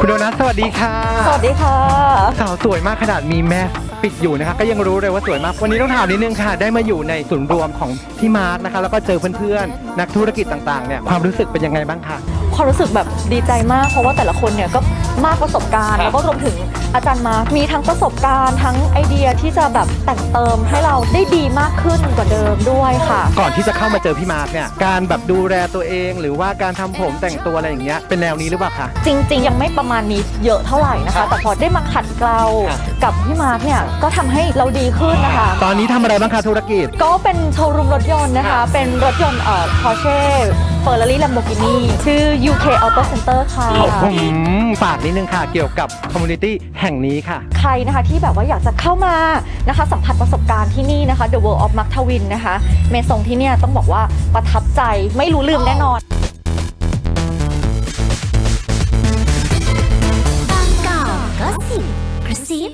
คุณโดนัทสวัสดีค่ะ สวัสดีค่ะ สาวสวยมากขนาดมีแมสปิดอยู่นะคะก็ยังรู้เลยว่าสวยมาก วันนี้ต้องถามนิดนึงค่ะ ได้มาอยู่ในศูนย์รวมของพี่มาร์กนะคะ แล้วก็เจอเพื่อนๆนักธุรกิจต่างๆเนี่ยความรู้สึกเป็นยังไงบ้างคะ ความรู้สึกแบบดีใจมาก เพราะว่าแต่ละคนเนี่ยก็มากประสบการณ์ ครับ แล้วก็รวมถึงอาจารย์มาร์คมีทั้งประสบการณ์ทั้งไอเดียที่จะแบบแต่งเติมให้เราได้ดีมากขึ้นกว่าเดิมด้วยค่ะ ก่อนที่จะเข้ามาเจอพี่มาร์กเนี่ย การแบบดูแลตัวเอง หรือว่าการทำผมแต่งตัวอะไรอย่างเงี้ยเป็นแนวนี้หรือเปล่าคะ จริงๆ ยังไม่ประมาณนี้เยอะเท่าไหร่นะครัคะ บแต่พอได้มาขัดเกลาครับกับพี่มาร์คเนี่ยก็ทำให้เราดีขึ้นนะคะ ตอนนี้ทำอะไรบ้างคะธุรกิจ ก็เป็นโชว์รูมรถยนต์นะครัคะบเป็นรถยนต์เอ่อ Porsche Ferrari Lamborghini ชื่อ UK Auto Center ค่ะผมฝากนิดนึงค่ะ เกี่ยวกับคอมมูนิตี้แห่งนี้ค่ะ ใครนะคะที่แบบว่าอยากจะเข้ามานะคะ สัมผัสประสบการณ์ที่นี่นะคะ The World of Mark Twain นะคะ เมซงที่เนี่ยต้องบอกว่าประทับใจไม่รู้ลืมแน่นอน บางกอกก็สิบ กระซิบ